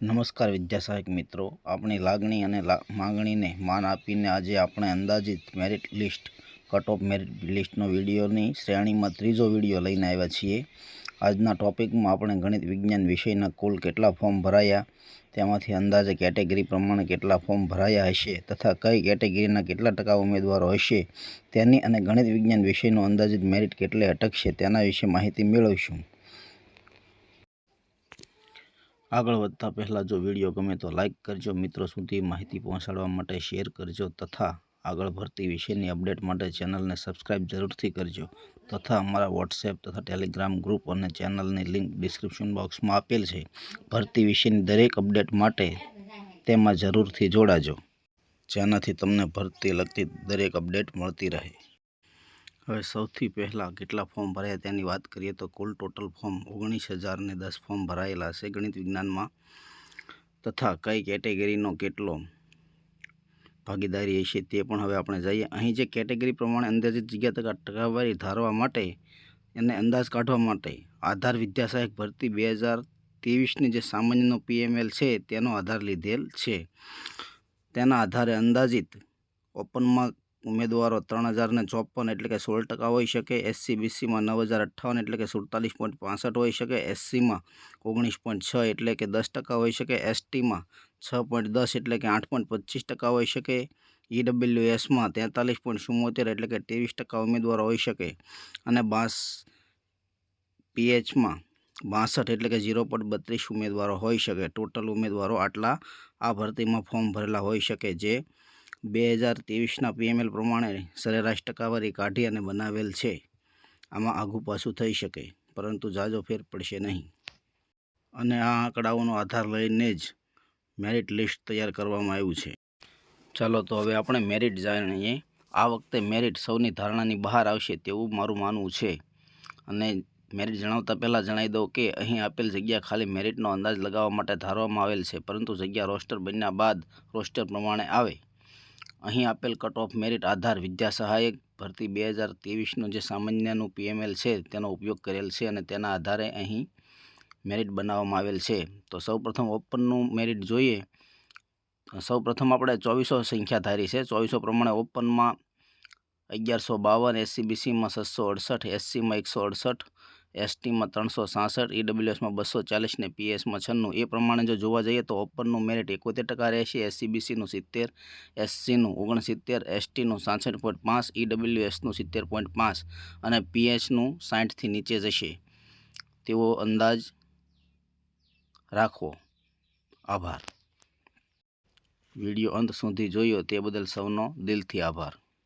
નમસ્કાર વિદ્યા સહાયક મિત્રો. આપણી લાગણી અને માગણીને માન આપીને આજે આપણે અંદાજિત merit list cut off merit લિસ્ટનો વિડીયોની શ્રેણીમાં ત્રીજો વીડિયો લઈને આવ્યા છીએ. આજના ટોપિકમાં આપણે ગણિત, વિજ્ઞાન વિષયના કુલ કેટલા ફોર્મ ભરાયા, તેમાંથી અંદાજે કેટેગરી પ્રમાણે કેટલા ફોર્મ ભરાયા હશે તથા કઈ કેટેગરીના કેટલા ટકા ઉમેદવારો હશે તેની અને ગણિત, વિજ્ઞાન વિષયનો અંદાજિત મેરિટ કેટલે અટકશે તેના વિશે માહિતી મેળવીશું. આગળ વધતા પહેલાં જો વીડિયો ગમે તો લાઇક કરજો, મિત્રો સુધી માહિતી પહોંચાડવા માટે શેર કરજો તથા આગળ ભરતી વિશેની અપડેટ માટે ચેનલને સબસ્ક્રાઇબ જરૂરથી કરજો તથા અમારા વોટ્સએપ તથા ટેલિગ્રામ ગ્રુપ અને ચેનલની લિંક ડિસ્ક્રિપ્શન બોક્સમાં આપેલ છે. ભરતી વિશેની દરેક અપડેટ માટે તેમાં જરૂરથી જોડાજો. જેનાથી તમને ભરતી લગતી દરેક અપડેટ મળતી રહે. હવે સૌથી પહેલાં કેટલા ફોર્મ ભરાયા તેની વાત કરીએ તો કુલ ટોટલ ફોર્મ ઓગણીસ હજારને દસ ફોર્મ ભરાયેલા છે ગણિત વિજ્ઞાનમાં. તથા કઈ કેટેગરીનો કેટલો ભાગીદારી હશે તે પણ હવે આપણે જઈએ. અહીં જે કેટેગરી પ્રમાણે અંદાજિત જગ્યા તથા ટકાવારી ધારવા માટે એને અંદાજ કાઢવા માટે આધાર વિદ્યાસહાયક ભરતી બે હજાર ત્રેવીસની જે સામાન્યનો પીએમએલ છે તેનો આધાર લીધેલ છે. તેના આધારે અંદાજિત ઓપનમાં ઉમેદવારો ત્રણ હજારને ચોપન એટલે કે સોળ ટકા હોઈ શકે એસસી બીસીમાં નવ હજાર અઠ્ઠાવન એટલે કે સુડતાલીસ પોઈન્ટ પાસઠ હોઈ શકે, એસસીમાં ઓગણીસ પોઈન્ટ છ એટલે કે દસ ટકા હોઈ શકે, એસટીમાં છ પોઈન્ટ દસ એટલે કે આઠ પોઈન્ટ પચીસ ટકા હોઈ શકે ઈડબ્લ્યુ એસમાં તેતાલીસ પોઈન્ટ ચુમ્મોતેર એટલે કે ત્રેવીસ ટકા ઉમેદવારો હોઈ શકે અને બાસ, પીએચમાં બાસઠ એટલે કે ઝીરો પોઈન્ટ બત્રીસ ઉમેદવારો હોઈ શકે, ટોટલ ઉમેદવારો આટલા આ ભરતીમાં ફોર્મ ભરેલા હોઈ શકે જે બે હજાર ત્રેવીસના પીએમએલ પ્રમાણે સરેરાશ ટકાવારી કાઢી અને બનાવેલ છે. આમાં આઘું પાછું થઈ શકે, પરંતુ ઝાઝો ફેર પડશે નહીં. અને આ આંકડાઓનો આધાર લઈને જ મેરિટ લિસ્ટ તૈયાર કરવામાં આવ્યું છે. ચાલો તો હવે આપણે મેરિટ જાણીએ. આ વખતે મેરિટ સૌની ધારણાની બહાર આવશે તેવું મારું માનવું છે. અને મેરિટ જણાવતા પહેલાં જણાવી દઉં કે અહીં આપેલ જગ્યા ખાલી મેરિટનો અંદાજ લગાવવા માટે ધારવામાં આવેલ છે, પરંતુ જગ્યા રોસ્ટર બન્યા બાદ રોસ્ટર પ્રમાણે આવે. અહીં આપેલ કટ ઓફ મેરિટ આધાર વિદ્યા સહાયક ભરતી બે હજાર ત્રેવીસનું જે સામાન્યનું પીએમએલ છે તેનો ઉપયોગ કરેલ છે અને તેના આધારે અહીં મેરિટ બનાવવામાં આવેલ છે. તો સૌપ્રથમ ઓપનનું મેરિટ જોઈએ. સૌપ્રથમ આપણે ચોવીસો સંખ્યા ધારી છે. ચોવીસો પ્રમાણે ઓપનમાં અગિયારસો બાવન, એસસીબીસીમાં છસો અડસઠ, એસસીમાં એકસો અડસઠ એસટીમાં ત્રણસો સાસઠ, ઈડબ્લ્યુએસમાં બસો ચાલીસ ને પીએસમાં છન્નું એ પ્રમાણે જો જોવા જઈએ તો ઓપનનું મેરિટ એકોતેર ટકા રહેશે. એસસીબીસીનું સિત્તેર, એસસીનું ઓગણસિત્તેર, એસટીનું સાસઠ પોઈન્ટ પાંચ, ઈડબ્લ્યુએસનું સિત્તેર પોઈન્ટ પાંચ અને પીએચનું સાઠથી નીચે જશે. તેવો અંદાજ રાખવો આભાર. વીડિયો અંત સુધી જોયો તે બદલ સૌનો દિલથી આભાર.